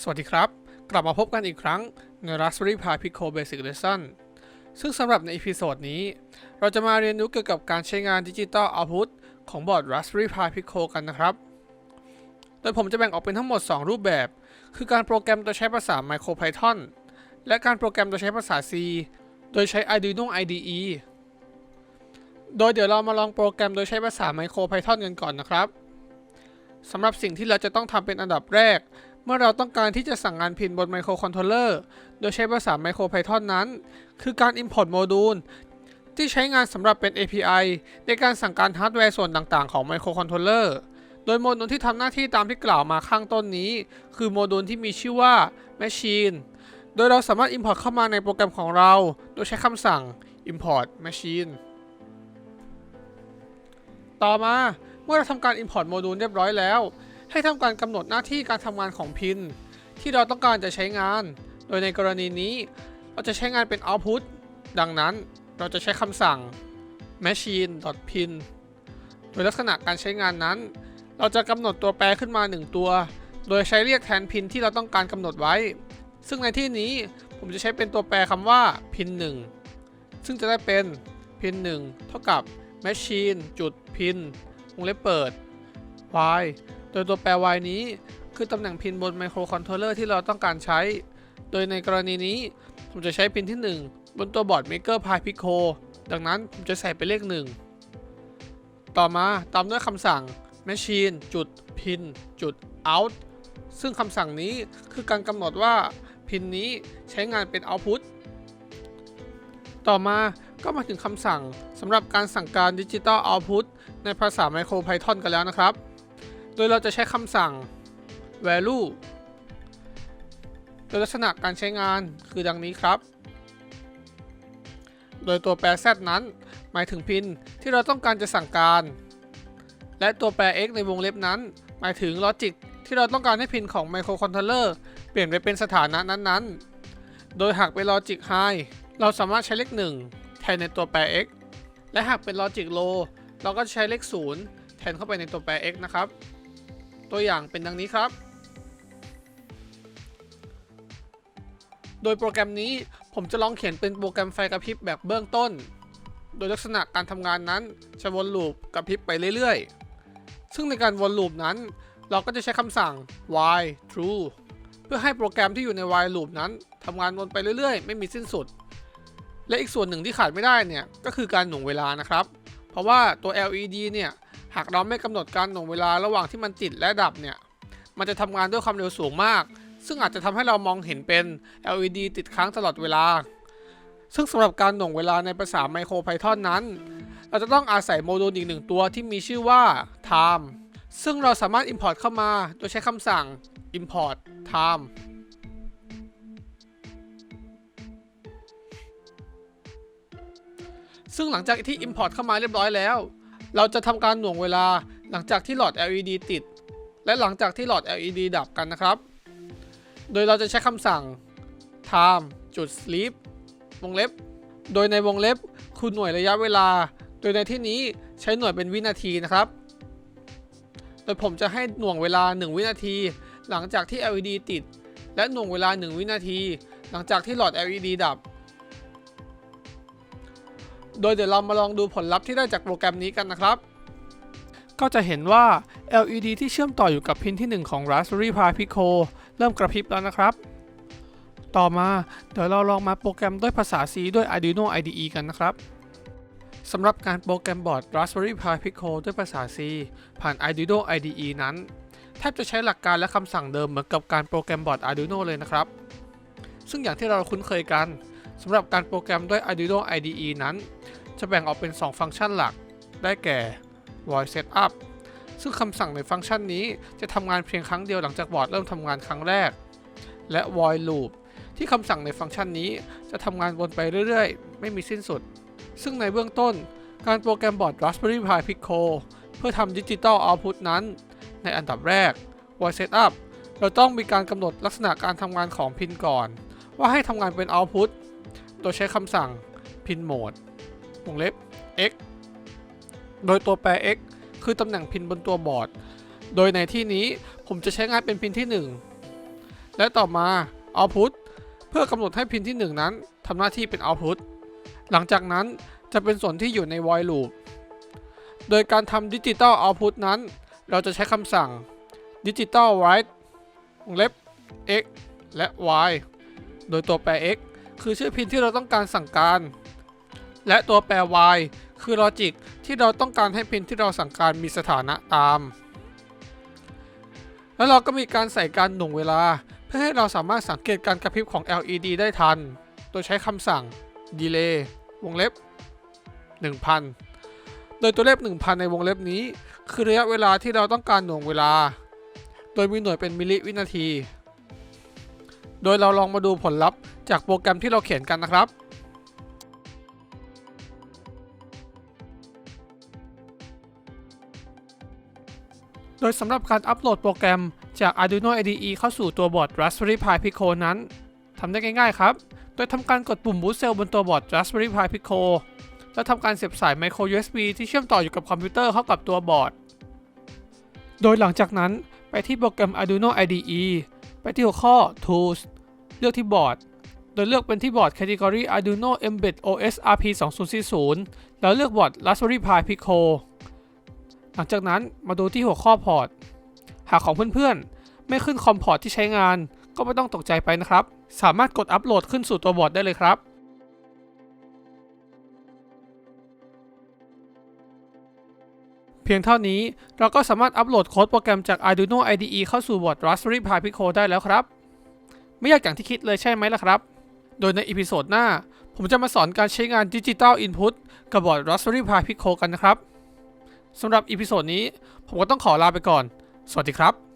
สวัสดีครับ กลับมาพบกันอีกครั้งใน Raspberry Pi Pico Basic Lesson ซึ่งสำหรับในอีพิโซดนี้ เราจะมาเรียนรู้เกี่ยวกับการใช้งาน Digital Output ของบอร์ด Raspberry Pi Pico กันนะครับ โดยผมจะแบ่งออกเป็นทั้งหมด 2 รูปแบบ คือการโปรแกรมโดยใช้ภาษา MicroPython และการโปรแกรมโดยใช้ภาษา C โดยใช้ Arduino IDE โดยเดี๋ยวเรามาลองโปรแกรมโดยใช้ภาษา MicroPython กันก่อนนะครับสำหรับสิ่งที่เราจะต้องทำเป็นอันดับแรก เมื่อเราต้องการที่จะสั่งงานพินบนไมโครคอนโทรลเลอร์โดยใช้ภาษา MicroPython นั้น คือการ Import โมดูลที่ใช้งานสำหรับเป็น API ในการสั่งการฮาร์ดแวร์ส่วนต่างๆ ของไมโครคอนโทรลเลอร์โดยโมดูลที่ทำหน้าที่ตามที่กล่าวมาข้างต้นนี้ คือโมดูลที่มีชื่อว่า Machine โดยเราสามารถ Import เข้ามาในโปรแกรมของเรา โดยใช้คำสั่ง Import Machine ต่อมาเมื่อเราทำการ Import โมดูลเรียบร้อยแล้ว ให้ทำการกำหนดหน้าที่การทำงานของพิน ที่เราต้องการจะใช้งาน โดยในกรณีนี้เราจะใช้งานเป็น output ดังนั้นเราจะใช้คำสั่ง machine.pin โดยลักษณะการใช้งานนั้น เราจะกำหนดตัวแปรขึ้นมา 1 ตัว โดยใช้เรียกแทนพินที่เราต้องการกำหนดไว้ ซึ่งในที่นี้ผมจะใช้เป็นตัวแปรคำว่า pin 1ซึ่งจะได้เป็น pin 1เท่ากับ machine จุด pin วงเล็บเปิด y โดยตัวแปร y นี้ คือตำแหน่งพินบนไมโครคอนโทรลเลอร์ที่เราต้องการใช้ โดยในกรณีนี้ ผมจะใช้พินที่ 1 บนตัวบอร์ด Maker Pi Pico ดังนั้นผมจะใส่เป็นเลข 1 ต่อมาตามด้วยคำสั่ง machine จุด pin จุด out ซึ่งคำสั่งนี้คือการกำหนดว่าพินนี้ใช้งานเป็น output ต่อมาก็มาถึงคำสั่งสำหรับการสั่งการ Digital Output ในภาษา MicroPython กันแล้วนะครับ โดยเราจะใช้คำสั่ง value โดยลักษณะการใช้งานคือดังนี้ครับ โดยตัวแปร z นั้น หมายถึงพินที่เราต้องการจะสั่งการ และตัวแปร x ในวงเล็บนั้น หมายถึงลอจิกที่เราต้องการให้พินของไมโครคอนโทรลเลอร์เปลี่ยนไปเป็นสถานะนั้นๆ โดยหากเป็นลอจิก high เราสามารถใช้เลข 1 แทนในตัวแปร x และหากเป็นลอจิก low เราก็จะใช้เลข 0 แทนเข้าไปในตัวแปร x นะครับ ตัวอย่างเป็นดังนี้ครับ โดยโปรแกรมนี้ผมจะลองเขียนเป็นโปรแกรมไฟกระพริบแบบเบื้องต้น โดยลักษณะการทำงานนั้นจะวนลูปกระพริบไปเรื่อยๆ ซึ่งในการวนลูปนั้น เราก็จะใช้คำสั่ง while true เพื่อให้โปรแกรมที่อยู่ใน while loop นั้นทำงานวนไปเรื่อยๆ ไม่มีสิ้นสุด และอีกส่วนหนึ่งที่ขาดไม่ได้เนี่ยก็คือการหน่วงเวลานะครับ เพราะว่าตัว LED เนี่ย หากเราไม่กำหนดการหน่วงเวลาระหว่างที่มันติดและดับเนี่ย มันจะทำงานด้วยความเร็วสูงมาก ซึ่งอาจจะทำให้เรามองเห็นเป็น LED ติดค้างตลอดเวลา ซึ่งสำหรับการหน่วงเวลาในภาษา MicroPython นั้น เราจะต้องอาศัยโมดูลอีกหนึ่งตัวที่มีชื่อว่า time ซึ่งเราสามารถ import เข้ามาโดยใช้คำสั่ง import time ซึ่งหลังจากที่ Import เข้ามาเรียบร้อยแล้ว เราจะทำการหน่วงเวลาหลังจากที่หลอด LED ติด และหลังจากที่หลอด LED ดับกันนะครับ โดยเราจะใช้คำสั่ง time จุด sleep วงเล็บ โดยในวงเล็บคือหน่วยระยะเวลา โดยในที่นี้ใช้หน่วยเป็นวินาทีนะครับ โดยผมจะให้หน่วงเวลา 1 วินาที หลังจากที่ LED ติด และหน่วงเวลา 1 วินาที หลังจากที่หลอด LED ดับ โดยเดี๋ยวเรามาลองดูผลลัพธ์ที่ได้จากโปรแกรมนี้กันนะครับ ก็จะเห็นว่า LED ที่เชื่อมต่ออยู่กับพินที่ 1 ของ Raspberry Pi Pico เริ่มกระพริบแล้วนะครับ ต่อมาเดี๋ยวเราลองมาโปรแกรมด้วยภาษา C ด้วย Arduino IDE กันนะครับสำหรับการโปรแกรมบอร์ด Raspberry Pi Pico ด้วยภาษา C ผ่าน Arduino IDE นั้น แทบจะใช้หลักการและคำสั่งเดิมเหมือนกับการโปรแกรมบอร์ด Arduino เลยนะครับ ซึ่งอย่างที่เราคุ้นเคยกัน สำหรับการโปรแกรมด้วย Arduino IDE นั้น จะแบ่งออกเป็น 2 ฟังก์ชันหลัก ได้แก่ voice setup ซึ่งคำสั่งในฟังก์ชันนี้จะทำงานเพียงครั้งเดียวหลังจากบอร์ดเริ่มทำงานครั้งแรก และ void loop ที่คำสั่งในฟังก์ชันนี้จะทำงานวนไปเรื่อยๆ ไม่มีสิ้นสุด ซึ่งในเบื้องต้น การโปรแกรมบอร์ด Raspberry Pi Pico เพื่อทำ Digital Output นั้น ในอันดับแรก voice setup เราต้องมีการกำหนดลักษณะการทำงานของพินก่อน ว่าให้ทำงานเป็น output โดยใช้คำสั่ง pin mode วงเล็บ x โดยตัวแปร x คือตำแหน่งพินบนตัวบอร์ด โดยในที่นี้ผมจะใช้งานเป็นพินที่ 1 และต่อมา output เพื่อกำหนดให้พินที่ 1 นั้นทำหน้าที่เป็น output หลังจากนั้นจะเป็นส่วนที่อยู่ใน void loop โดยการทำ digital output นั้น เราจะใช้คำสั่ง digital write วงเล็บ x และ y โดยตัวแปร x คือชื่อพินที่เราต้องการสั่งการ และตัวแปร y คือลอจิกที่เราต้องการให้พินที่เราสั่งการมีสถานะตาม แล้วเราก็มีการใส่การหน่วงเวลา เพื่อให้เราสามารถสังเกตการกระพริบของ LED ได้ทัน โดยใช้คำสั่ง delay วงเล็บ 1000 โดยตัวเลข 1000 ในวงเล็บนี้ คือระยะเวลาที่เราต้องการหน่วงเวลา โดยมีหน่วยเป็นมิลลิวินาที โดยเราลองมาดูผลลัพธ์จากโปรแกรมที่เราเขียนกันนะครับ โดยสำหรับการอัปโหลดโปรแกรมจาก Arduino IDE เข้าสู่ตัวบอร์ด Raspberry Pi Pico นั้นทำได้ง่ายๆครับ โดยทำการกดปุ่ม Boot Cell บนตัวบอร์ด Raspberry Pi Pico แล้วทำการเสียบสาย Micro USB ที่เชื่อมต่ออยู่กับคอมพิวเตอร์เข้ากับตัวบอร์ด โดยหลังจากนั้นไปที่โปรแกรม Arduino IDE ไปที่หัวข้อ Tools เลือกที่บอร์ด โดยเลือกเป็นที่บอร์ด Category Arduino Embed OS RP 2040แล้วเลือกบอร์ด Raspberry Pi Pico หลังจากนั้นมาดูที่หัวข้อพอร์ต หากของเพื่อนๆ ไม่ขึ้นคอมพอร์ตที่ใช้งาน ก็ไม่ต้องตกใจไปนะครับ สามารถกดอัปโหลดขึ้นสู่ตัวบอร์ดได้เลยครับ เพียงเท่านี้เราก็สามารถอัปโหลดโค้ดโปรแกรมจาก Arduino IDE เข้าสู่บอร์ด Raspberry Pi Pico ได้แล้วครับ ไม่ยากอย่างที่คิดเลยใช่ไหมล่ะครับ โดยในอีพิโซดหน้า ผมจะมาสอนการใช้งาน Digital Input กับบอร์ด Raspberry Pi Pico กันนะครับสำหรับอีพิโซดนี้ผมก็ต้องขอลาไปก่อน สวัสดีครับ